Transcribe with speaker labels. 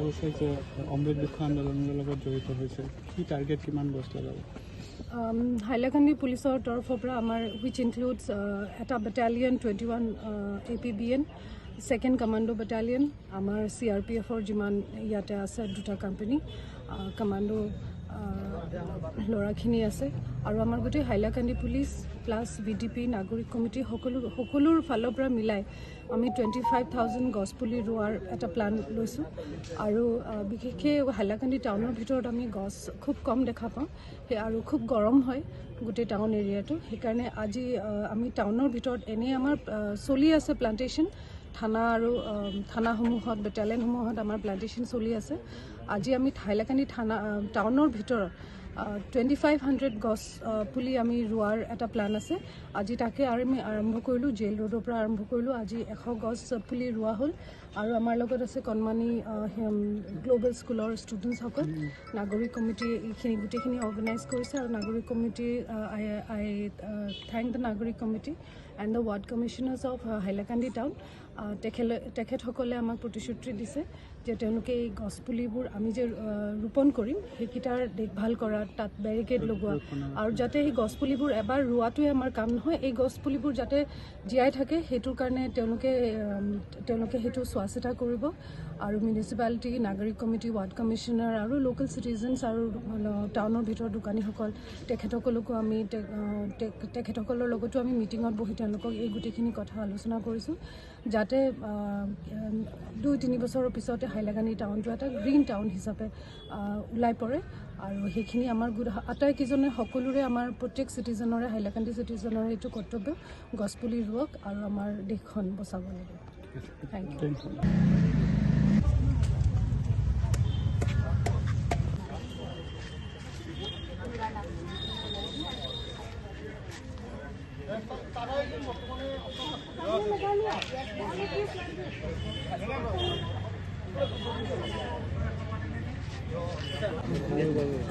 Speaker 1: গৈছে যে অমৃত বৃক্ষ আন্দোলনৰ লগত জড়িত হৈছে কি টাৰ্গেট কিমান গছ লগাব
Speaker 2: হাইলাকান্দি পুলিচৰ তৰফৰ পৰা আমাৰ হুইচ ইনক্লুডছ এটা battalion twenty one A P B N second commando battalion আমাৰ চি আৰ পি এফৰ যিমান ইয়াতে আছে দুটা কোম্পানী কমাণ্ডো ল'ৰাখিনি আছে। আৰু আমাৰ গোটেই Hailakandi police plus B D P নাগৰিক কমিটি সকলো সকলোৰ ফালৰ পৰা মিলাই আমি টুৱেণ্টি ফাইভ থাউজেণ্ড গছপুলি ৰোৱাৰ এটা প্লান লৈছোঁ। আৰু বিশেষকৈ হাইলাকান্দি টাউনৰ ভিতৰত আমি গছ খুব কম দেখা পাওঁ। সেই আৰু খুব গৰম হয় গোটেই টাউন এৰিয়াটো। সেইকাৰণে আজি আমি টাউনৰ ভিতৰত এনেই আমাৰ চলি আছে প্লান্টেশ্যন থানা আৰু থানাসমূহত বেটেলিয়নসমূহত আমাৰ প্লান্টেশ্যন চলি আছে। আজি আমি হাইলাকান্দি থানা টাউনৰ ভিতৰত টুৱেণ্টি ফাইভ হাণ্ড্ৰেড গছ পুলি আমি ৰোৱাৰ এটা প্লান আছে। আজি তাকে আমি আৰম্ভ কৰিলোঁ জেল ৰোডৰ পৰা আৰম্ভ কৰিলোঁ। আজি এশ গছ পুলি ৰোৱা হ'ল। আৰু আমাৰ লগত আছে কণমানি গ্ল'বেল স্কুলৰ ষ্টুডেণ্টছসকল নাগৰিক কমিটি এইখিনি গোটেইখিনি অৰ্গেনাইজ কৰিছে আৰু নাগৰিক committee I I thank the নাগৰিক committee and the ward commissioners of Hailakandi town তেখেত তেখেতসকলে আমাক প্ৰতিশ্ৰুতি দিছে যে তেওঁলোকে এই গছপুলিবোৰ আমি যে ৰোপণ কৰিম সেইকেইটাৰ দেখভাল কৰা তাত বেৰিকেড লগোৱা। আৰু যাতে সেই গছপুলিবোৰ এবাৰ ৰোৱাটোৱে আমাৰ কাম নহয় এই গছপুলিবোৰ যাতে জীয়াই থাকে সেইটোৰ কাৰণে তেওঁলোকে তেওঁলোকে সেইটো চোৱা চিতা কৰিব। আৰু মিউনিচিপালিটি নাগৰিক কমিটি ৱাৰ্ড কমিশ্যনাৰ আৰু লোকেল চিটিজেনছ আৰু টাউনৰ ভিতৰৰ দোকানীসকল তেখেতসকলকো আমি তেখেতসকলৰ লগতো আমি মিটিঙত বহি তেওঁলোকক এই গোটেইখিনি কথা আলোচনা কৰিছোঁ। যাতে দুই তিনি বছৰৰ পিছতে হাইলাকান্দি টাউনটো এটা গ্ৰীণ টাউন হিচাপে ওলাই পৰে। আৰু সেইখিনি আমাৰ গুড আটাইকেইজনে সকলোৰে আমাৰ প্ৰত্যেক চিটিজেনৰে হাইলাকান্দি চিটিজেনৰে এইটো কৰ্তব্য গছপুলি ৰুৱক আৰু আমাৰ দেশখন বচাব লাগে থেংক ইউ
Speaker 1: Thank you. Продолжение следует...